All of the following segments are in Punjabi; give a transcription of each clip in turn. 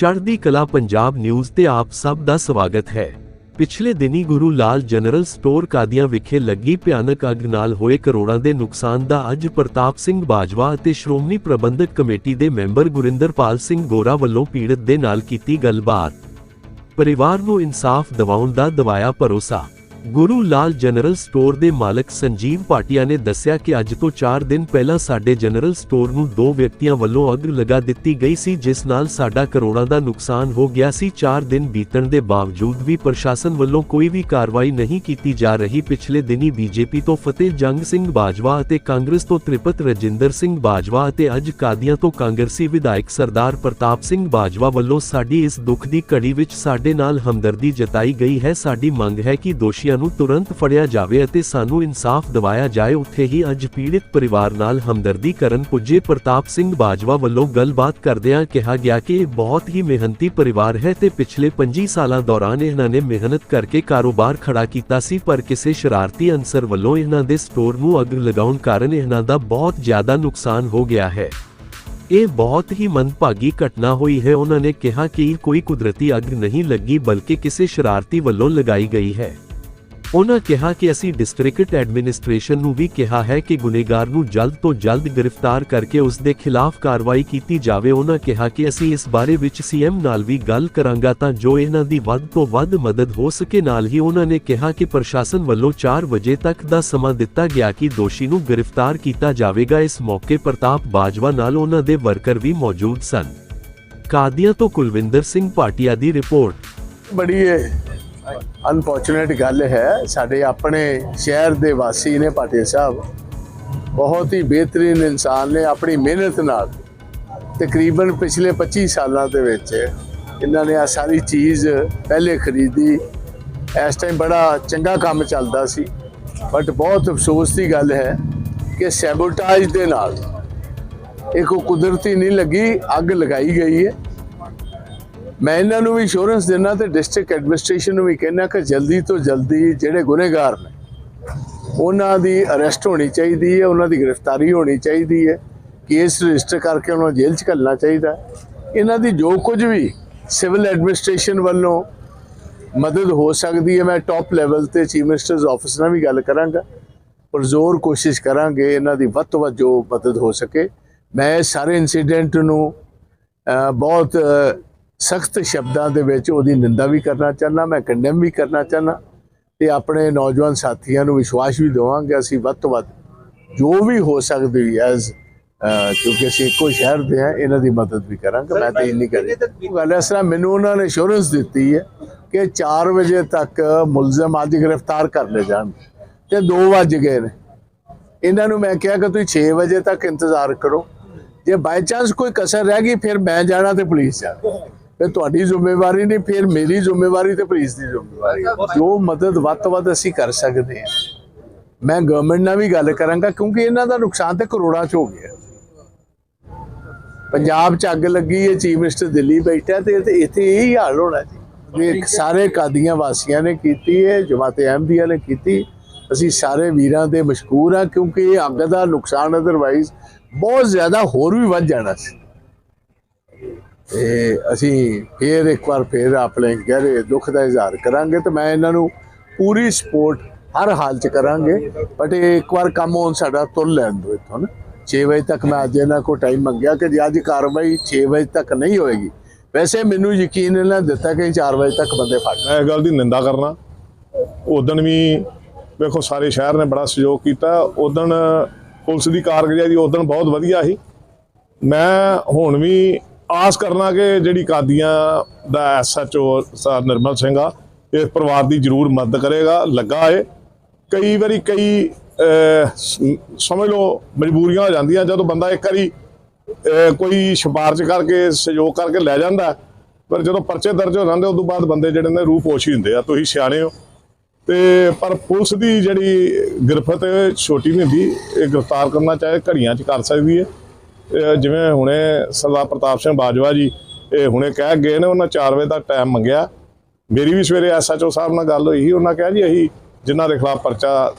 ਚੜ੍ਹਦੀ ਕਲਾ ਪੰਜਾਬ ਨਿਊਜ਼ ਤੇ ਆਪ ਸਭ ਦਾ ਸਵਾਗਤ ਹੈ। ਪਿਛਲੇ ਦਿਨੀ ਗੁਰੂ ਲਾਲ ਜਨਰਲ ਸਟੋਰ ਕਾਦੀਆਂ ਵਿਖੇ ਲੱਗੀ ਭਿਆਨਕ ਅੱਗ ਨਾਲ ਹੋਏ ਕਰੋੜਾਂ ਦੇ ਨੁਕਸਾਨ ਦਾ ਅੱਜ ਪ੍ਰਤਾਪ ਸਿੰਘ ਬਾਜਵਾ ਅਤੇ ਸ਼੍ਰੋਮਣੀ ਪ੍ਰਬੰਧਕ ਕਮੇਟੀ ਦੇ ਮੈਂਬਰ ਗੁਰਿੰਦਰਪਾਲ ਸਿੰਘ ਗੋਰਾ ਵੱਲੋਂ ਪੀੜਤ ਦੇ ਨਾਲ ਕੀਤੀ ਗੱਲਬਾਤ। ਪਰਿਵਾਰ ਨੂੰ ਇਨਸਾਫ ਦਿਵਾਉਣ ਦਾ ਦਵਾਇਆ ਭਰੋਸਾ। ਗੁਰੂ ਲਾਲ ਜਨਰਲ ਸਟੋਰ ਦੇ ਮਾਲਕ ਸੰਜੀਵ ਭਾਟੀਆ ਨੇ ਦੱਸਿਆ ਕਿ ਅੱਜ ਤੋਂ 4 ਦਿਨ ਪਹਿਲਾਂ ਸਾਡੇ ਜਨਰਲ ਸਟੋਰ ਨੂੰ ਦੋ ਵਿਅਕਤੀਆਂ ਵੱਲੋਂ ਅੱਗ ਲਗਾ ਦਿੱਤੀ ਗਈ ਸੀ, ਜਿਸ ਨਾਲ ਸਾਡਾ ਕਰੋੜਾਂ ਦਾ ਨੁਕਸਾਨ ਹੋ ਗਿਆ ਸੀ। 4 ਦਿਨ ਬੀਤਣ ਦੇ ਬਾਵਜੂਦ ਵੀ ਪ੍ਰਸ਼ਾਸਨ ਵੱਲੋਂ ਕੋਈ ਵੀ ਕਾਰਵਾਈ ਨਹੀਂ ਕੀਤੀ ਜਾ ਰਹੀ। ਪਿਛਲੇ ਦਿਨੀ ਬੀਜੇਪੀ ਤੋਂ ਫਤਿਹ ਜੰਗ ਸਿੰਘ ਬਾਜਵਾ ਅਤੇ ਕਾਂਗਰਸ ਤੋਂ ਤ੍ਰਿਪਤ ਰਜਿੰਦਰ ਸਿੰਘ ਬਾਜਵਾ ਅਤੇ ਅੱਜ ਕਾਦੀਆਂ ਤੋਂ ਕਾਂਗਰਸੀ ਵਿਧਾਇਕ ਸਰਦਾਰ ਪ੍ਰਤਾਪ ਸਿੰਘ ਬਾਜਵਾ ਵੱਲੋਂ ਸਾਡੀ ਇਸ ਦੁੱਖ ਦੀ ਘੜੀ ਵਿੱਚ ਸਾਡੇ ਨਾਲ ਹਮਦਰਦੀ ਜਤਾਈ ਗਈ ਹੈ। ਸਾਡੀ ਮੰਗ ਹੈ ਕਿ ਦੋਸ਼ੀਆਂ ਨੂੰ ਤੁਰੰਤ ਫੜਿਆ ਜਾਵੇ ਅਤੇ ਸਾਨੂੰ ਇਨਸਾਫ ਦਿਵਾਇਆ ਜਾਏ। ਉੱਥੇ ਹੀ ਅੱਜ ਪੀੜਿਤ ਪਰਿਵਾਰ ਨਾਲ ਹਮਦਰਦੀ ਕਰਨ ਪੁੱਜੇ ਪ੍ਰਤਾਪ ਸਿੰਘ ਬਾਜਵਾ ਵੱਲੋਂ ਗੱਲਬਾਤ ਕਰਦਿਆਂ ਕਿਹਾ ਗਿਆ ਕਿ ਇਹ ਬਹੁਤ ਹੀ ਮਿਹਨਤੀ ਪਰਿਵਾਰ ਹੈ ਤੇ ਪਿਛਲੇ 25 ਸਾਲਾਂ ਦੌਰਾਨ ਇਹਨਾਂ ਨੇ ਮਿਹਨਤ ਕਰਕੇ ਕਾਰੋਬਾਰ ਖੜਾ ਕੀਤਾ ਸੀ, ਪਰ ਕਿਸੇ ਸ਼ਰਾਰਤੀ ਅਨਸਰ ਵੱਲੋਂ ਇਹਨਾਂ ਦੇ ਸਟੋਰ ਨੂੰ ਅੱਗ ਲਗਾਉਣ ਕਾਰਨ ਇਹਨਾਂ ਦਾ ਬਹੁਤ ਜ਼ਿਆਦਾ ਨੁਕਸਾਨ ਹੋ ਗਿਆ ਹੈ। ਇਹ ਬਹੁਤ ਹੀ ਮੰਦਭਾਗੀ ਘਟਨਾ ਹੋਈ ਹੈ। ਉਹਨਾਂ ਨੇ ਕਿਹਾ ਕਿ ਕੋਈ ਕੁਦਰਤੀ ਅੱਗ ਨਹੀਂ ਲੱਗੀ, ਬਲਕਿ ਕਿਸੇ ਸ਼ਰਾਰਤੀ ਵੱਲੋਂ ਲਗਾਈ ਗਈ ਹੈ। ਉਹਨਾਂ ਕਿਹਾ ਕਿ ਅਸੀਂ ਡਿਸਟ੍ਰਿਕਟ ਐਡਮਿਨਿਸਟ੍ਰੇਸ਼ਨ ਨੂੰ ਵੀ ਕਿਹਾ ਹੈ ਕਿ ਗੁਨੇਗਾਰ ਨੂੰ ਜਲਦ ਤੋਂ ਜਲਦ ਗ੍ਰਿਫਤਾਰ ਕਰਕੇ ਉਸ ਦੇ ਖਿਲਾਫ ਕਾਰਵਾਈ ਕੀਤੀ ਜਾਵੇ। ਉਹਨਾਂ ਕਿਹਾ ਕਿ ਅਸੀਂ ਇਸ ਬਾਰੇ ਵਿੱਚ ਸੀਐਮ ਨਾਲ ਵੀ ਗੱਲ ਕਰਾਂਗਾ ਤਾਂ ਜੋ ਇਹਨਾਂ ਦੀ ਵੱਧ ਤੋਂ ਵੱਧ ਮਦਦ ਹੋ ਸਕੇ। ਨਾਲ ਹੀ ਉਹਨਾਂ ਨੇ ਕਿਹਾ ਕਿ ਪ੍ਰਸ਼ਾਸਨ ਵੱਲੋਂ 4 ਵਜੇ ਤੱਕ ਦਾ ਸਮਾਂ ਦਿੱਤਾ ਗਿਆ ਕਿ ਦੋਸ਼ੀ ਨੂੰ ਗ੍ਰਿਫਤਾਰ ਕੀਤਾ ਜਾਵੇਗਾ। ਇਸ ਮੌਕੇ ਪ੍ਰਤਾਪ ਬਾਜਵਾ ਨਾਲ ਉਹਨਾਂ ਦੇ ਵਰਕਰ ਵੀ ਮੌਜੂਦ ਸਨ। ਕਾਦੀਆਂ ਤੋਂ ਕੁਲਵਿੰਦਰ ਸਿੰਘ ਭਾਟੀਆ ਦੀ ਰਿਪੋਰਟ। ਬੜੀ ਅਨਫੋਰਚੂਨੇਟ ਗੱਲ ਹੈ, ਸਾਡੇ ਆਪਣੇ ਸ਼ਹਿਰ ਦੇ ਵਾਸੀ ਨੇ ਪਾਟਿਆ ਸਾਹਿਬ। ਬਹੁਤ ਹੀ ਬਿਹਤਰੀਨ ਇਨਸਾਨ ਨੇ, ਆਪਣੀ ਮਿਹਨਤ ਨਾਲ। ਤਕਰੀਬਨ ਪਿਛਲੇ 25 ਸਾਲਾਂ ਦੇ ਵਿੱਚ ਇਹਨਾਂ ਨੇ ਆ ਸਾਰੀ ਚੀਜ਼ ਪਹਿਲੇ ਖਰੀਦੀ। ਇਸ ਟਾਈਮ ਬੜਾ ਚੰਗਾ ਕੰਮ ਚੱਲਦਾ ਸੀ। ਬਟ ਬਹੁਤ ਅਫਸੋਸ ਦੀ ਗੱਲ ਹੈ ਕਿ ਸੈਬੋਟਾਜ ਦੇ ਨਾਲ ਇਹ ਕੋਈ ਕੁਦਰਤੀ ਨਹੀਂ ਲੱਗੀ, ਅੱਗ ਲਗਾਈ ਗਈ ਹੈ। ਮੈਂ ਇਹਨਾਂ ਨੂੰ ਵੀ ਇੰਸ਼ੋਰੈਂਸ ਦੇਣਾ ਤੇ ਡਿਸਟ੍ਰਿਕਟ ਐਡਮਿਨਿਸਟ੍ਰੇਸ਼ਨ ਨੂੰ ਵੀ ਕਹਿਣਾ ਕਿ ਜਲਦੀ ਤੋਂ ਜਲਦੀ ਜਿਹੜੇ ਗੁਨੇਗਾਰ ਨੇ, ਉਹਨਾਂ ਦੀ ਅਰੈਸਟ ਹੋਣੀ ਚਾਹੀਦੀ ਹੈ, ਉਹਨਾਂ ਦੀ ਗ੍ਰਿਫਤਾਰੀ ਹੋਣੀ ਚਾਹੀਦੀ ਹੈ ਕੇਸ ਰਜਿਸਟਰ ਕਰਕੇ ਉਹਨਾਂ ਨੂੰ ਜੇਲ੍ਹ 'ਚ ਘੱਲਣਾ ਚਾਹੀਦਾ ਇਹਨਾਂ ਦੀ ਜੋ ਕੁਝ ਵੀ ਸਿਵਲ ਐਡਮਿਨਿਸਟ੍ਰੇਸ਼ਨ ਵੱਲੋਂ ਮਦਦ ਹੋ ਸਕਦੀ ਹੈ, ਮੈਂ ਟਾਪ ਲੈਵਲ ਤੇ ਚੀਫ ਮਿਨਿਸਟਰਸ ਆਫਿਸ ਨਾਲ ਵੀ ਗੱਲ ਕਰਾਂਗਾ ਪਰ ਜ਼ੋਰ ਕੋਸ਼ਿਸ਼ ਕਰਾਂਗੇ ਇਹਨਾਂ ਦੀ ਵੱਧ ਤੋਂ ਵੱਧ ਜੋ ਮਦਦ ਹੋ ਸਕੇ। ਮੈਂ ਸਾਰੇ ਇਨਸੀਡੈਂਟ ਨੂੰ ਬਹੁਤ ਸਖਤ ਸ਼ਬਦਾਂ ਦੇ ਵਿੱਚ ਉਹਦੀ ਨਿੰਦਾ ਵੀ ਕਰਨਾ ਚਾਹੁੰਦਾ ਮੈਂ ਕੰਡੈਮ ਵੀ ਕਰਨਾ ਚਾਹੁੰਦਾ ਤੇ ਆਪਣੇ ਨੌਜਵਾਨ ਸਾਥੀਆਂ ਨੂੰ ਵਿਸ਼ਵਾਸ ਵੀ ਦਵਾਂਗੇ ਅਸੀਂ ਵੱਧ ਤੋਂ ਵੱਧ ਜੋ ਵੀ ਹੋ ਸਕਦੀ ਐਜ਼ ਕਿਉਂਕਿ ਅਸੀਂ ਇੱਕੋ ਸ਼ਹਿਰ ਦੇ ਆ ਇਹਨਾਂ ਦੀ ਮਦਦ ਵੀ ਕਰਾਂਗੇ ਮੈਂ ਤਾਂ ਇੰਨੀ ਕਰੀ ਗੱਲ ਇਸ ਤਰ੍ਹਾਂ ਮੈਨੂੰ ਉਹਨਾਂ ਨੇ ਇੰਸ਼ੋਰੈਂਸ ਦਿੱਤੀ ਹੈ ਕਿ 4 ਵਜੇ ਤੱਕ ਮੁਲਜ਼ਮ ਅੱਜ ਗ੍ਰਿਫਤਾਰ ਕਰ ਲਏ ਜਾਣ ਤੇ 2 ਵਜ ਗਏ ਨੇ। ਇਹਨਾਂ ਨੂੰ ਮੈਂ ਕਿਹਾ ਕਿ ਤੁਸੀਂ 6 ਵਜੇ ਤੱਕ ਇੰਤਜ਼ਾਰ ਕਰੋ। ਜੇ ਬਾਈ ਚਾਂਸ ਕੋਈ ਕਸਰ ਰਹਿ ਗਈ ਫਿਰ ਮੈਂ ਜਾਣਾ ਤੇ ਪੁਲਿਸ ਜਾਣਾ। ਫਿਰ ਤੁਹਾਡੀ ਜ਼ਿੰਮੇਵਾਰੀ ਨਹੀਂ, ਫਿਰ ਮੇਰੀ ਜ਼ਿੰਮੇਵਾਰੀ ਤੇ ਪੁਲਿਸ ਦੀ ਜ਼ਿੰਮੇਵਾਰੀ ਜੋ ਮਦਦ ਵੱਧ ਤੋਂ ਵੱਧ ਅਸੀਂ ਕਰ ਸਕਦੇ ਹਾਂ। ਮੈਂ ਗਵਰਨਮੈਂਟ ਨਾਲ ਵੀ ਗੱਲ ਕਰਾਂਗਾ, ਕਿਉਂਕਿ ਇਹਨਾਂ ਦਾ ਨੁਕਸਾਨ ਤੇ ਕਰੋੜਾਂ ਚ ਹੋ ਗਿਆ। ਪੰਜਾਬ ਚ ਅੱਗ ਲੱਗੀ ਹੈ ਚੀਫ ਮਿਨਿਸਟਰ ਦਿੱਲੀ ਬੈਠਾ ਤੇ ਤੇ ਇੱਥੇ ਇਹੀ ਹਾਲ ਹੋਣਾ ਜੀ। ਇਹ ਸਾਰੇ ਕਾਦੀਆਂ ਵਾਸੀਆਂ ਨੇ ਕੀਤੀ ਹੈ ਜਮਾਤੇ ਅਹਿਮਦੀਆ ਨੇ ਕੀਤੀ। ਅਸੀਂ ਸਾਰੇ ਵੀਰਾਂ ਦੇ ਮਸ਼ਕੂਰ ਆ ਕਿਉਂਕਿ ਇਹ ਅੱਗ ਦਾ ਨੁਕਸਾਨ ਅਦਰਵਾਈਜ਼ ਬਹੁਤ ਜ਼ਿਆਦਾ ਹੋਰ ਵੀ ਵੱਧ ਜਾਣਾ ਸੀ। ਤੇ ਅਸੀਂ ਫੇਰ ਇੱਕ ਵਾਰ ਫੇਰ ਆਪਣੇ ਗਹਿਰੇ ਦੁੱਖ ਦਾ ਇਜ਼ਹਾਰ ਕਰਾਂਗੇ ਤੇ ਮੈਂ ਇਹਨਾਂ ਨੂੰ ਪੂਰੀ ਸਪੋਰਟ ਹਰ ਹਾਲ ਚ ਕਰਾਂਗੇ। ਬਟ ਇਹ ਇੱਕ ਵਾਰ ਕੰਮ ਹੁਣ ਸਾਡਾ ਤੁਲ ਲੈਣ ਦਿਓ ਇੱਥੋਂ ਨਾ। 6 ਵਜੇ ਤੱਕ ਮੈਂ ਅੱਜ ਇਹਨਾਂ ਕੋਲ ਟਾਈਮ ਮੰਗਿਆ ਕਿ ਜੇ ਅੱਜ ਕਾਰਵਾਈ 6 ਵਜੇ ਤੱਕ ਨਹੀਂ ਹੋਏਗੀ, ਵੈਸੇ ਮੈਨੂੰ ਯਕੀਨ ਇਹਨਾਂ ਦਿੱਤਾ ਕਿ 4 ਵਜੇ ਤੱਕ ਬੰਦੇ ਫੜ ਮੈਂ ਗੱਲ ਦੀ ਨਿੰਦਾ ਕਰਨਾ। ਉਦਣ ਵੀ ਵੇਖੋ ਸਾਰੇ ਸ਼ਹਿਰ ਨੇ ਬੜਾ ਸਹਿਯੋਗ ਕੀਤਾ। ਉਦਣ ਪੁਲਿਸ ਦੀ ਕਾਰਗੁਜ਼ਾਰੀ ਉਦਣ ਬਹੁਤ ਵਧੀਆ ਸੀ। ਮੈਂ ਹੁਣ ਵੀ ਆਸ ਕਰਨਾ ਕਿ ਜਿਹੜੀ ਕਾਦੀਆਂ ਦਾ ਐਸਐਚਓ ਸਰ ਨਿਰਮਲ ਸਿੰਘ ਆ, ਇਸ ਪਰਿਵਾਰ ਦੀ ਜ਼ਰੂਰ ਮਦਦ ਕਰੇਗਾ, ਲੱਗਾ ਏ। ਕਈ ਵਾਰੀ ਕਈ ਸਮਝ ਲਓ ਮਜਬੂਰੀਆਂ ਹੋ ਜਾਂਦੀਆਂ, ਜਦੋਂ ਬੰਦਾ ਇੱਕ ਵਾਰੀ ਕੋਈ ਸਿਫਾਰਿਸ਼ ਕਰਕੇ, ਸਹਿਯੋਗ ਕਰਕੇ ਲੈ ਜਾਂਦਾ, ਪਰ ਜਦੋਂ ਪਰਚੇ ਦਰਜ ਹੋ ਜਾਂਦੇ, ਉਦੋਂ ਬਾਅਦ ਬੰਦੇ ਜਿਹੜੇ ਨੇ ਰੂਪ ਹੋਸ਼ ਹੀ ਹੁੰਦੇ ਆ, ਤੁਸੀਂ ਸਿਆਣੇ ਹੋ। ਤੇ, ਪਰ ਪੁਲਿਸ ਦੀ ਜਿਹੜੀ ਗ੍ਰਿਫਤ ਛੋਟੀ ਨਹੀਂ ਹੁੰਦੀ, ਇਹ ਗ੍ਰਿਫਤਾਰ ਕਰਨਾ ਚਾਹੇ ਘੜੀਆਂ 'ਚ ਕਰ ਸਕਦੀ ਹੈ ਜਿਵੇਂ ਹੁਣੇ ਸਰਦਾਰ ਪ੍ਰਤਾਪ ਸਿੰਘ ਬਾਜਵਾ ਜੀ ਇਹ ਹੁਣੇ ਕਹਿ ਗਏ ਨੇ ਉਹਨਾਂ 4 ਵਜੇ ਦਾ ਟਾਈਮ ਮੰਗਿਆ। ਮੇਰੀ ਵੀ ਸਵੇਰੇ ਐਸਐਚਓ ਸਾਹਿਬ ਨਾਲ ਗੱਲ ਹੋਈ ਸੀ ਉਹਨਾਂ ਕਿਹਾ ਜੀ ਅਸੀਂ ਜਿਨ੍ਹਾਂ ਦੇ ਖਿਲਾਫ ਪਰਚਾ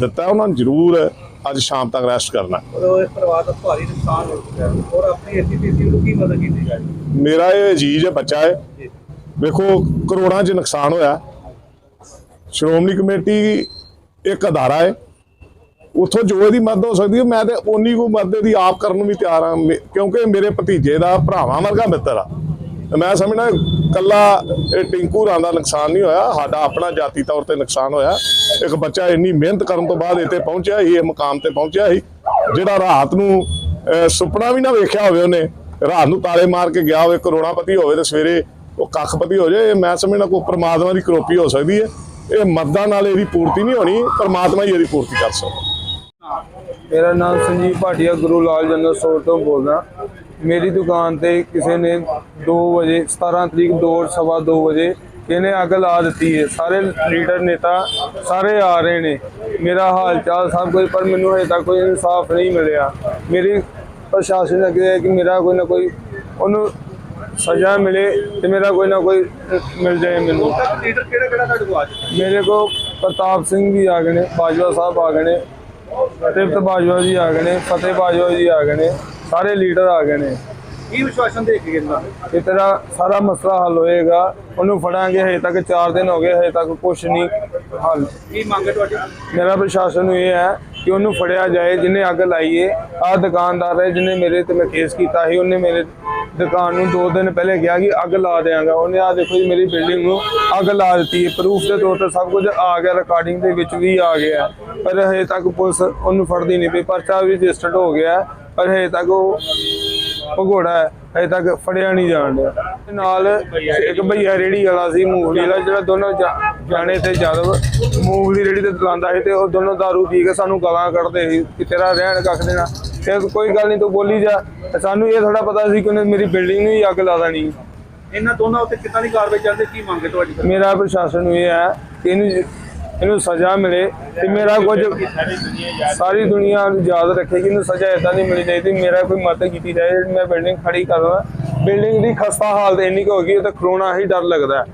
ਦਿੱਤਾ ਉਹਨਾਂ ਨੂੰ ਜ਼ਰੂਰ ਅੱਜ ਸ਼ਾਮ ਤੱਕ ਰੈਸਟ ਕਰਨਾ। ਉਹ ਇਸ ਪਰਿਵਾਰ ਦਾ ਭਾਰੀ ਨੁਕਸਾਨ ਹੋ ਚੁੱਕਾ ਹੈ। ਔਰ ਆਪਣੀ ਐਸਜੀਪੀਸੀ ਨੂੰ ਕੀ ਮਦਦ ਕੀਤੀ ਜਾਏ ਮੇਰਾ ਇਹ ਅਜੀਜ਼ ਹੈ ਬੱਚਾ ਹੈ। ਵੇਖੋ ਕਰੋੜਾਂ 'ਚ ਨੁਕਸਾਨ ਹੋਇਆ। ਸ਼੍ਰੋਮਣੀ ਕਮੇਟੀ ਇੱਕ ਅਦਾਰਾ ਹੈ। ਉੱਥੋਂ ਜੋ ਇਹਦੀ ਮਦਦ ਹੋ ਸਕਦੀ ਹੈ, ਮੈਂ ਤੇ ਓਨੀ ਕੋ ਮਦਦ ਦੀ ਆਪ ਕਰਨ ਨੂੰ ਵੀ ਤਿਆਰ ਹਾਂ। ਮੇ- ਕਿਉਂਕਿ ਮੇਰੇ ਭਤੀਜੇ ਦਾ, ਭਰਾਵਾਂ ਵਰਗਾ ਮਿੱਤਰ ਆ। ਮੈਂ ਸਮਝਣਾ ਕੱਲਾ ਇਹ ਟਿੰਕੂ ਰਾਂ ਦਾ ਨੁਕਸਾਨ ਨਹੀਂ ਹੋਇਆ, ਸਾਡਾ ਆਪਣਾ ਜਾਤੀ ਤੌਰ ਤੇ ਨੁਕਸਾਨ ਹੋਇਆ। ਇੱਕ ਬੱਚਾ ਇੰਨੀ ਮਿਹਨਤ ਕਰਨ ਤੋਂ ਬਾਅਦ ਇੱਥੇ ਪਹੁੰਚਿਆ ਸੀ, ਇਹ ਮੁਕਾਮ ਤੇ ਪਹੁੰਚਿਆ ਸੀ, ਜਿਹੜਾ ਰਾਤ ਨੂੰ ਸੁਪਨਾ ਵੀ ਨਾ ਵੇਖਿਆ ਹੋਵੇ ਉਹਨੇ। ਰਾਤ ਨੂੰ ਤਾਲੇ ਮਾਰ ਕੇ ਗਿਆ ਹੋਵੇ, ਕਰੋੜਾਪਤੀ ਹੋਵੇ ਤੇ ਸਵੇਰੇ ਉਹ ਕੱਖਪਤੀ ਹੋ ਜਾਏ ਇਹ ਮੈਂ ਸਮਝਣਾ ਕੋਈ ਪਰਮਾਤਮਾ ਦੀ ਕਰੋਪੀ ਹੋ ਸਕਦੀ ਹੈ। ਇਹ ਮਰਦਾਂ ਨਾਲ ਇਹਦੀ ਪੂਰਤੀ ਨਹੀਂ ਹੋਣੀ, ਪਰਮਾਤਮਾ ਹੀ ਇਹਦੀ ਪੂਰਤੀ ਕਰ ਸਕਦਾ। ਮੇਰਾ ਨਾਮ ਸੰਜੀਵ ਭਾਟੀਆ ਗੁਰੂ ਲਾਲ ਜਨਰਲ ਸਟੋਰ ਤੋਂ ਬੋਲਦਾ ਮੇਰੀ ਦੁਕਾਨ ਤੇ ਕਿਸੇ ਨੇ 2 ਵਜੇ 17 ਤਰੀਕ ਦੋ ਸਵਾ 2 ਵਜੇ ਇਹਨੇ ਅੱਗ ਲਾ ਦਿੱਤੀ ਹੈ। ਸਾਰੇ ਲੀਡਰ ਨੇਤਾ ਸਾਰੇ ਆ ਰਹੇ ਨੇ। ਮੇਰਾ ਹਾਲ ਚਾਲ ਸਭ ਕੁਝ ਪਰ ਮੈਨੂੰ ਹਜੇ ਤੱਕ ਕੋਈ ਇਨਸਾਫ ਨਹੀਂ ਮਿਲਿਆ। ਮੇਰੀ ਪ੍ਰਸ਼ਾਸਨ ਅੱਗੇ ਹੈ ਕਿ ਮੇਰਾ ਕੋਈ ਨਾ ਕੋਈ ਉਹਨੂੰ ਸਜ਼ਾ ਮਿਲੇ ਤੇ ਮੇਰਾ ਕੋਈ ਨਾ ਕੋਈ ਮਿਲ ਜਾਏ ਮੈਨੂੰ। ਲੀਡਰ ਕਿਹੜਾ ਕਿਹੜਾ ਤੁਹਾਡੇ ਕੋਲ ਆ ਮੇਰੇ ਕੋ ਪ੍ਰਤਾਪ ਸਿੰਘ ਵੀ ਆ ਗਏ ਨੇ ਬਾਜਵਾ ਸਾਹਿਬ ਆ ਗਏ ਨੇ। ਤ੍ਰਿਪਤ ਬਾਜਵਾ ਜੀ ਆ ਗਏ ਨੇ ਫਤਿਹ ਬਾਜਵਾ ਜੀ ਆ ਗਏ ਨੇ ਸਾਰੇ ਲੀਡਰ ਆ ਗਏ ਨੇ। ਕੀ ਵਿਸ਼ਵਾਸਨ ਦੇ ਕੇ ਗਿਰਨਾ ਕਿ ਤੇਰਾ ਸਾਰਾ ਮਸਲਾ ਹੱਲ ਹੋਏਗਾ ਉਹਨੂੰ ਫੜਾਂਗੇ ਹਜੇ ਤੱਕ 4 ਦਿਨ ਹੋ ਗਏ ਹਜੇ ਤੱਕ ਕੁਝ ਨਹੀਂ ਹੱਲ। ਕੀ ਮੰਗ ਹੈ ਤੁਹਾਡੀ? ਮੇਰਾ ਪ੍ਰਸ਼ਾਸਨ ਨੂੰ ਇਹ ਹੈ ਕਿ ਉਹਨੂੰ ਫੜਿਆ ਜਾਏ, ਜਿਹਨੇ ਅੱਗ ਲਾਈ ਏ। ਆਹ ਦੁਕਾਨਦਾਰ ਹੈ, ਜਿਹਨੇ ਮੇਰੇ ਤੇ ਮੈਂ ਕੇਸ ਕੀਤਾ ਸੀ। ਉਹਨੇ ਮੇਰੇ ਦੁਕਾਨ ਨੂੰ 2 ਦਿਨ ਪਹਿਲੇ ਕਿਹਾ ਕਿ ਅੱਗ ਲਾ ਦੇਵਾਂਗਾ ਉਹਨੇ ਆ ਦੇਖੋ ਜੀ, ਮੇਰੀ ਬਿਲਡਿੰਗ ਨੂੰ ਅੱਗ ਲਾ ਦਿੱਤੀ ਹੈ ਪ੍ਰੂਫ ਦੇ ਤੌਰ ਤੇ ਸਭ ਕੁਝ ਆ ਗਿਆ ਰਿਕਾਰਡਿੰਗ ਦੇ ਵਿੱਚ ਵੀ ਆ ਗਿਆ। ਪਰ ਹਜੇ ਤੱਕ ਪੁਲਿਸ ਉਹਨੂੰ ਫੜਦੀ ਨਹੀਂ ਪਈ। ਪਰਚਾ ਵੀ ਰਜਿਸਟਰਡ ਹੋ ਗਿਆ ਪਰ ਹਜੇ ਤੱਕ ਉਹ ਭਗੋੜਾ ਹੈ। ਹਜੇ ਤੱਕ ਫੜਿਆ ਨਹੀਂ ਜਾਣ ਡਿਆ। ਤੇ ਨਾਲ ਇੱਕ ਭਈਆ ਰੇੜੀ ਵਾਲਾ ਸੀ ਮੂੰਗਫਲੀ ਵਾਲਾ ਜਿਹੜਾ ਦੋਨੋਂ ਜਾਣੇ ਤੇ ਜਾਦਵ। ਮੂੰਗਫਲੀ ਰੇੜੀ ਤੇ ਦਲਾਂਦਾ ਸੀ ਤੇ ਉਹ ਦੋਨੋਂ ਦਾਰੂ ਪੀ ਕੇ ਸਾਨੂੰ ਗਾਲਾਂ ਕੱਢਦੇ ਸੀ ਕਿ ਤੇਰਾ ਰਹਿਣ ਕੱਖ ਦੇਣਾ। ਤੇ ਕੋਈ ਗੱਲ ਨਹੀਂ ਤੂੰ ਬੋਲੀ ਜਾ। ਸਾਨੂੰ ਇਹ ਥੋੜਾ ਪਤਾ ਸੀ ਕਿ ਉਹਨੇ ਮੇਰੀ ਬਿਲਡਿੰਗ ਨੂੰ ਹੀ ਅੱਗ ਲਾ ਦੇਣੀ। ਇਹਨਾਂ ਦੋਨਾਂ ਉੱਤੇ ਕਿੱਦਾਂ ਦੀ ਕਾਰਵਾਈ ਚੱਲਦੀ ਕੀ ਮੰਗ ਤੁਹਾਡੀ? ਮੇਰਾ ਪ੍ਰਸ਼ਾਸਨ ਨੂੰ ਇਹ ਹੈ ਕਿ ਇਹਨੂੰ ਇਹਨੂੰ ਸਜ਼ਾ ਮਿਲੇ ਤੇ ਮੇਰਾ ਕੁਝ ਸਾਰੀ ਦੁਨੀਆ ਨੂੰ ਯਾਦ ਰੱਖੇ ਕਿ ਇਹਨੂੰ ਸਜ਼ਾ ਇਦਾਂ ਦੀ ਮਿਲਣੀ ਚਾਹੀਦੀ ਮੇਰਾ ਕੋਈ ਮਦਦ ਕੀਤੀ ਜਾਏ। ਮੈਂ ਬਿਲਡਿੰਗ ਖੜੀ ਕਰਦਾ। ਬਿਲਡਿੰਗ ਦੀ ਖਸਤਾ ਹਾਲਤ ਇੰਨੀ ਕੁ ਹੋ ਗਈ ਤੇ ਖਲੋਣਾ ਹੀ ਡਰ ਲੱਗਦਾ।